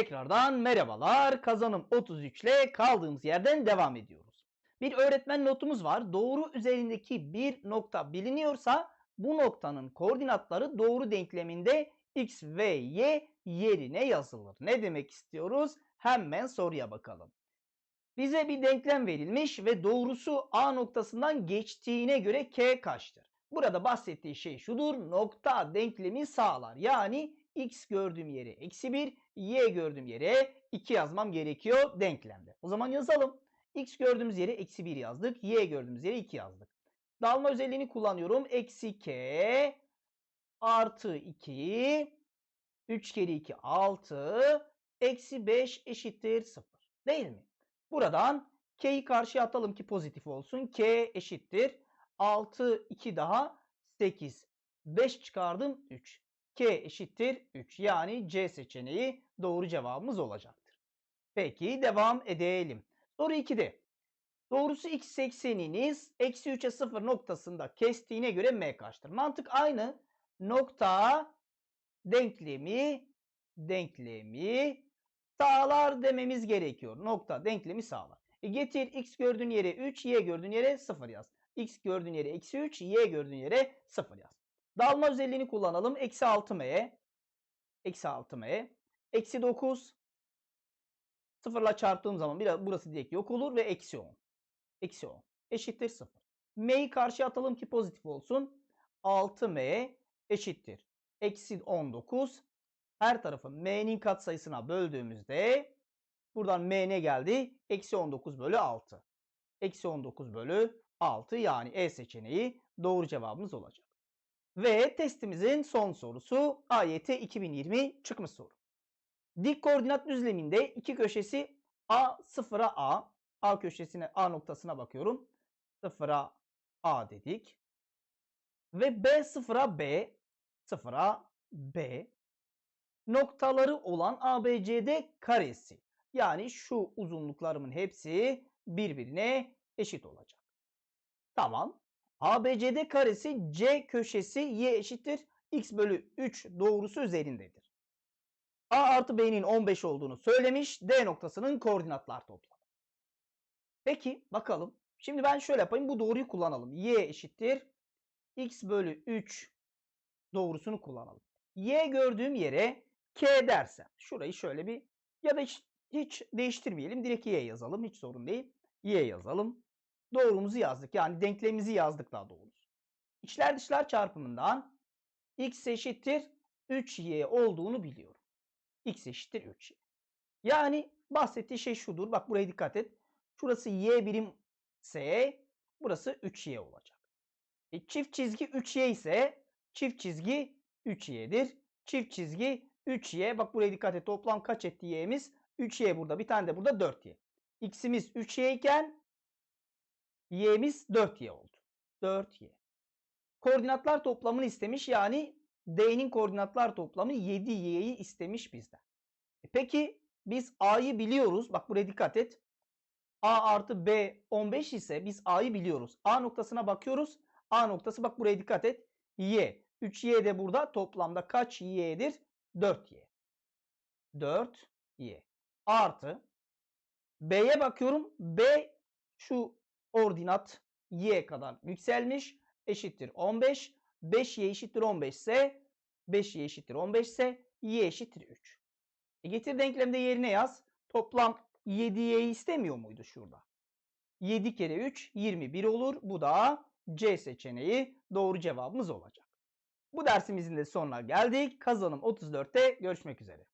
Tekrardan merhabalar. Kazanım 33 ile kaldığımız yerden devam ediyoruz. Bir öğretmen notumuz var. Doğru üzerindeki bir nokta biliniyorsa bu noktanın koordinatları doğru denkleminde x ve y yerine yazılır. Ne demek istiyoruz? Hemen soruya bakalım. Bize bir denklem verilmiş ve doğrusu A noktasından geçtiğine göre k kaçtır? Burada bahsettiği şey şudur. Nokta denklemi sağlar. Yani x gördüğüm yere eksi 1, y gördüğüm yere 2 yazmam gerekiyor denklemde. O zaman yazalım. x gördüğümüz yere eksi 1 yazdık. y gördüğümüz yere 2 yazdık. Dalma özelliğini kullanıyorum. Eksi k artı 2 3 kere 2 6 eksi 5 eşittir 0. Değil mi? Buradan k'yi karşıya atalım ki pozitif olsun. k eşittir. 6 2 daha 8. 5 çıkardım 3 k eşittir 3. Yani C seçeneği doğru cevabımız olacaktır. Peki devam edelim. Soru 2'de. Doğrusu x ekseniniz eksi 3'e 0 noktasında kestiğine göre m kaçtır? Mantık aynı. Nokta denklemi denklemi sağlar dememiz gerekiyor. Nokta denklemi sağlar. E getir x gördüğün yere 3, y gördüğün yere 0 yaz. x gördüğün yere eksi 3, y gördüğün yere 0 yaz. Dalma özelliğini kullanalım. Eksi 6m. Eksi 6m. Eksi 9. Sıfırla çarptığım zaman biraz burası direkt yok olur ve eksi 10. Eksi 10. Eşittir 0. M'yi karşıya atalım ki pozitif olsun. 6m eşittir. Eksi 19. Her tarafı m'nin katsayısına böldüğümüzde buradan m ne geldi? Eksi 19 bölü 6. Eksi 19 bölü 6 yani E seçeneği doğru cevabımız olacak. Ve testimizin son sorusu AYT 2020 çıkmış soru. Dik koordinat düzleminde iki köşesi A sıfıra A. A köşesine A noktasına bakıyorum. Sıfıra A dedik. Ve B sıfıra B. Sıfıra B. Noktaları olan ABCD karesi. Yani şu uzunluklarımın hepsi birbirine eşit olacak. Tamam. ABCD karesi C köşesi Y eşittir X bölü 3 doğrusu üzerindedir. A artı B'nin 15 olduğunu söylemiş. D noktasının koordinatlar toplamı. Peki bakalım. Şimdi ben şöyle yapayım. Bu doğruyu kullanalım. Y eşittir X bölü 3 doğrusunu kullanalım. Y gördüğüm yere K dersem. Şurayı şöyle bir ya da hiç, hiç değiştirmeyelim. Direkt Y yazalım. Hiç sorun değil. Y yazalım doğrumuzu yazdık. Yani denklemimizi yazdık daha doğrusu. İçler dışlar çarpımından x eşittir 3y olduğunu biliyorum. x eşittir 3y. Yani bahsettiği şey şudur. Bak buraya dikkat et. Şurası y birim ise burası 3y olacak. E, çift çizgi 3y ise çift çizgi 3y'dir. Çift çizgi 3y. Bak buraya dikkat et. Toplam kaç etti y'miz? 3y burada. Bir tane de burada 4y. x'imiz 3y iken y'miz 4y oldu. 4y. Koordinatlar toplamını istemiş yani d'nin koordinatlar toplamı 7y'yi istemiş bizden. E peki biz a'yı biliyoruz. Bak buraya dikkat et. a artı b 15 ise biz a'yı biliyoruz. a noktasına bakıyoruz. a noktası bak buraya dikkat et. y. 3y de burada toplamda kaç y'dir? 4y. 4y. Artı b'ye bakıyorum. b şu ordinat y kadar yükselmiş. Eşittir 15. 5y eşittir 15 ise 5y eşittir 15 ise y eşittir 3. E getir denklemde yerine yaz. Toplam 7y'yi istemiyor muydu şurada? 7 kere 3 21 olur. Bu da C seçeneği doğru cevabımız olacak. Bu dersimizin de sonuna geldik. Kazanım 34'te görüşmek üzere.